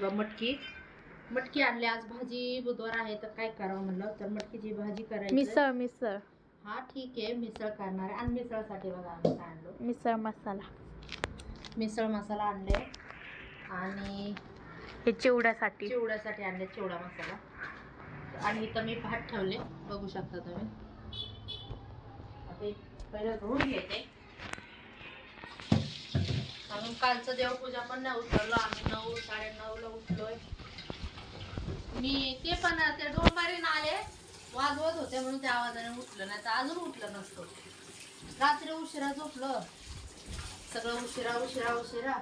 व मटकी. मटकी आणली आज भाजी बुधवार आहे तर काय करावं म्हणलं तर मटकीची भाजी करायची. मिसळ मिसळ. हा ठीक आहे मिसळ करणार आहे. आणि मिसळसाठी बघा आम्ही काय आणलो. मिसळ मसाला. मिसळ मसाला आणले. आणि हे चिवड्यासाठी. चिवड्यासाठी आणले चिवडा मसाला. आणि इथं मी भात ठेवले. बघू शकता तुम्ही. आता पहिलं धुवून घेते. अजून कालचं देवपूजा पण नाही उठवलं आम्ही नऊ साडे ला उठलोय. मी ते पण ते डोंबारीन आले. वाजवत होते म्हणून त्या आवाजाने उठलं. नाही तर अजून उठलं नसतं. रात्री उशिरा झोपलं. सगळं उशिरा उशिरा उशिरा.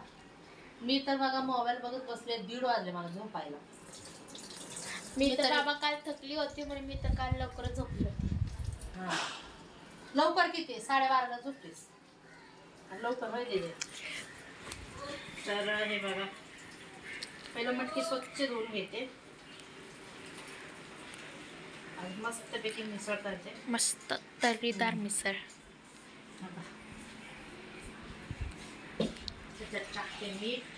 मी तर बघा मोबाईल बघत बसले. दीड वाजले मला झोपायला. मी तर बाबा काल थकली होती म्हणून मी तर काल लवकर झोपले. हा. लवकर किती? साडेबाराला झोपलीस. आणि लवकर माहिती तर हे बघा. पहिलं मटकी स्वच्छ धुवून घेते. मस्तपैकी मिसळ करते. मस्त तर्रीदार मिसळ. टाकते मीठ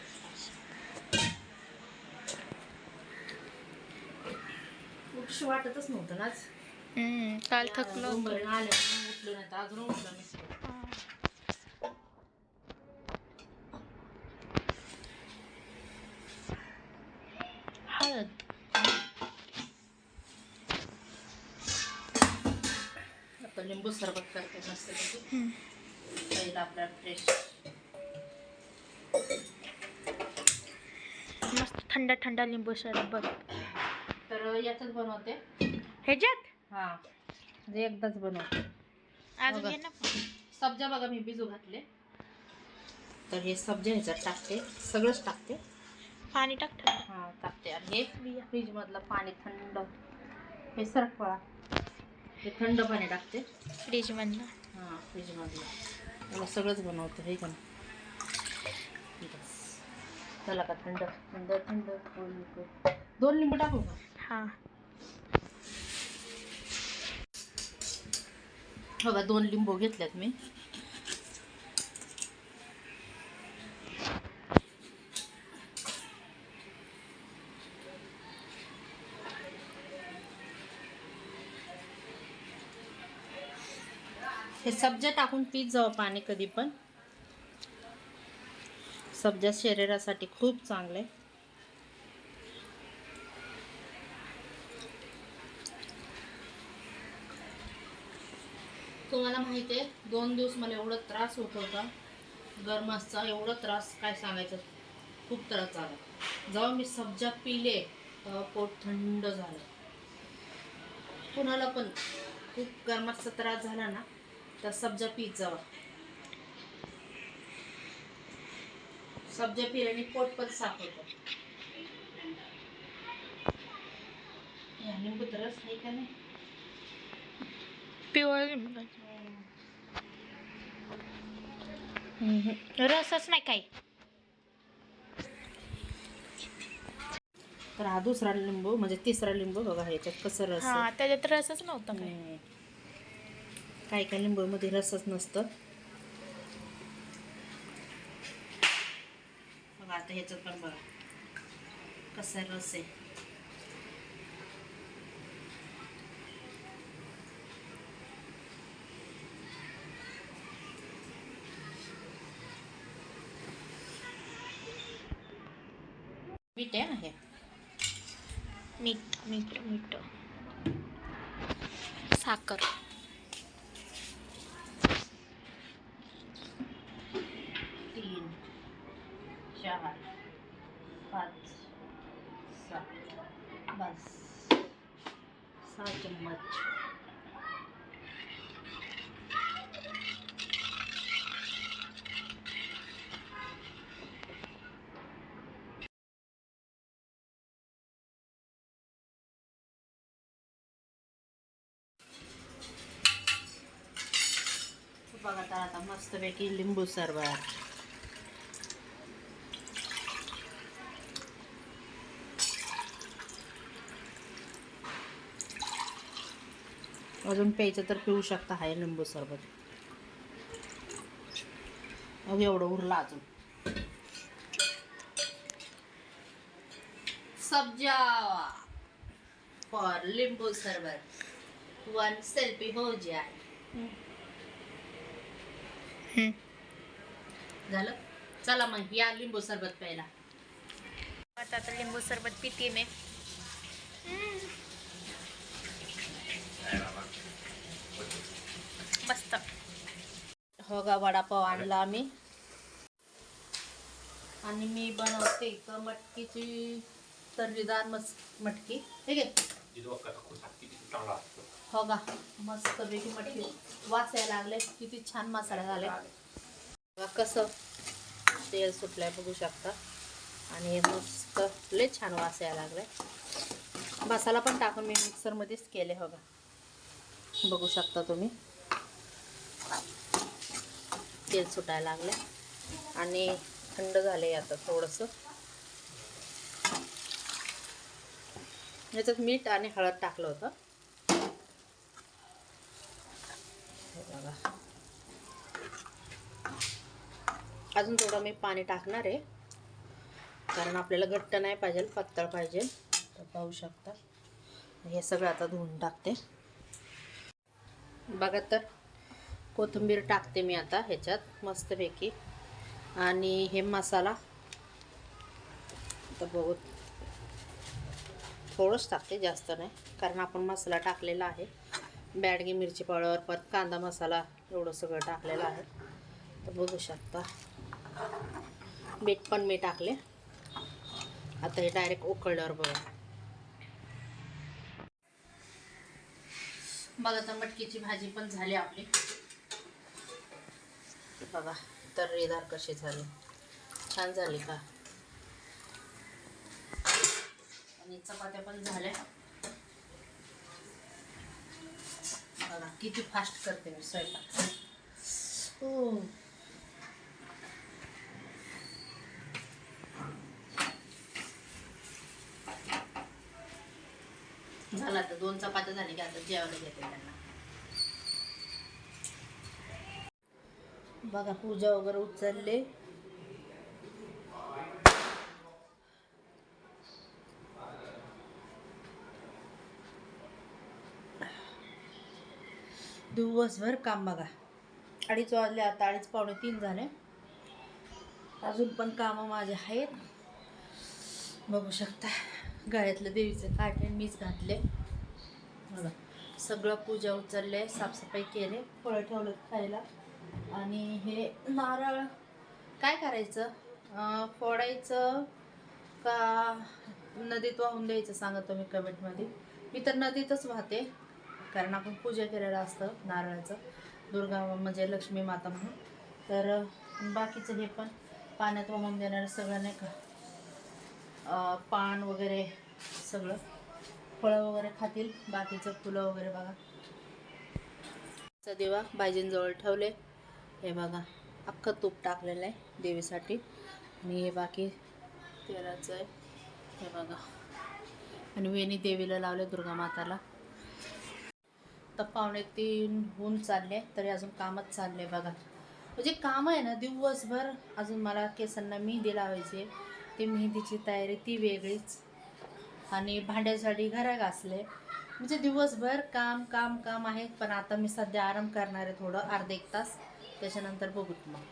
उठशी वाटतच नव्हतं ना आज. हम्म, काल थकलो उठलं नाही तर अजून उठलं नसतं हळद आता लिंबू सरबत करते मस्त. पहिला आपला फ्रेश मस्त थंड थंड लिंबू सरबत. तर यातच बनवते. ह्याच्यात? हा. म्हणजे एकदाच बनवते. अजून बघा. ये ना. सब्जा बघा मी भिजू घातले. तर हे सब्जा ह्याच्यात टाकते. सगळंच टाकते. पाणी टाकतं हा टाकते. आणि हे फ्रीज मधलं पाणी थंड. हे सरफळा हे थंड पाणी टाकते. फ्रीज मधनं हा फ्रीज मधलं मला सगळंच बनवते हे पण. चला का थंड थंड थंड. दोन लिंबू टाकू का? हा. बघा दोन लिंबू घेतल्यात मी. हे सब्जा टाकून पीत जावं पाणी कधी पण. सब्जा शरीरासाठी खूप चांगलं. आहे तुम्हाला माहिती आहे दोन दिवस मला एवढा त्रास होत होता. गरमासचा एवढा त्रास काय सांगायचं? खूप त्रास झाला. जेव्हा मी सब्जा पिले तेव्हा पोट थंड झालं. कुणाला पण खूप गरमासचा त्रास झाला ना तर सब्जा पीत जावा सब्जा पिल्याने पोट पण साफ होतं. रस आहे का नाही? पिवळ लिंबू. रसच नाही काही. तर हा दुसरा लिंबू म्हणजे तिसरा लिंबू बघा ह्याच्यात कसं रस त्याच्यात रसच नव्हता काही काही काही लिंबूमध्ये रसच नसतं. बघा आता ह्याच्यात पण बघा. कसा रस आहे. मीठ आहे ना हे? मीठ मीठ मीठ. साखर. चार पाच सहा बस. सहा चम्मच बघा तर आता मस्तपैकी लिंबू सरबत. अजून प्यायचं तर पिऊ शकता हाय लिंबू सरबत. अहो एवढं उरलं अजून. सब्जा फॉर लिंबू सरबत. वन सेल्फी हो जाए हम्म. झालं? चला मग या लिंबू सरबत प्यायला. आता आता लिंबू सरबत पिते मी. बघा वडापाव आणला आम्ही. आणि मी बनवते इथं मटकीची तर्रीदार मस मटकी. ठीक आहे? हो का? मस्त पैकी मटकी. वास यायला लागले. किती छान मसाला झाले. बघा कसं तेल सुटलंय बघू शकता. आणि मस्त लय छान वास यायला लागलाय. मसाला पण टाकून मी मिक्सरमध्येच केले हो का? बघू शकता तुम्ही. तेल सुटायला लागले आणि थंड झाले आता थोडंसं. याच्यात मीठ आणि हळद टाकलं होतं. बघा. अजून थोडं मी पाणी टाकणार आहे. कारण आपल्याला घट्ट नाही पाहिजे पातळ पाहिजे. तर पाहू शकता. हे सगळं आता धुवून टाकते. बघा तर कोथिंबीर टाकते मी आता ह्याच्यात मस्तपैकी. आणि हे मसाला तर बघू. थोडंच टाकते जास्त नाही कारण आपण मसाला टाकलेला आहे. बॅडगी मिरची पावडर परत कांदा मसाला एवढं सगळं टाकलेलं आहे. तर बघू शकता. मीठ पण मी टाकले. आता हे डायरेक्ट उकळल्यावर बघा. बघा तर मटकीची भाजी पण झाली आपली. बघा तर्रीदार कसे झाले? छान झाले का? आणि चपात्या पण झाल्या. बघा किती फास्ट करते मी स्वयंपाक. हो. झाला तर दोन चपात्या झाली की आता जेवायला घेते त्यांना. बघा पूजा वगैरे उचलले. दिवसभर काम बघा. अडीच वाजले आता अडीच पावणे तीन झाले. अजून पण कामं माझे आहेत. बघू शकता गळ्यातलं देवीचं काटे मीच घातले. बघा सगळं पूजा उचलले साफसफाई केले फळं ठेवलं खायला. आणि हे नारळ. काय करायचं? फोडायचं का नदीत वाहून द्यायचं सांगा तुम्ही कमेंटमध्ये. मी तर नदीतच वाहते कारण आपण पूजा केलेलं असतं नारळाचं दुर्गा म्हणजे लक्ष्मी माता म्हणून. तर बाकीचं हे पण पाण्यात वाहून देणारं सगळं नाही का? पान वगैरे सगळं. फळं वगैरे खातील बाकीचं फुलं वगैरे बघा. चा दिवा बायजींजवळ ठेवले. हे बघा अख्खं तूप टाकलेलं आहे देवीसाठी. आणि हे बाकी तेलाचं आहे. हे बघा. आणि वेणी देवीला लावले दुर्गा माताला. तर पावणे तीन होऊन चालले तरी अजून कामच चालले बघा. म्हणजे काम आहे ना दिवसभर अजून मला केसांना मेहंदी लावायची आहे. ती मेहंदीची तयारी ती वेगळीच. आणि भांड्यासाठी घरा घासले. म्हणजे दिवसभर काम काम काम आहे पण आता मी सध्या आराम करणार आहे थोडं अर्धा एक तास. त्याच्यानंतर बघूत मग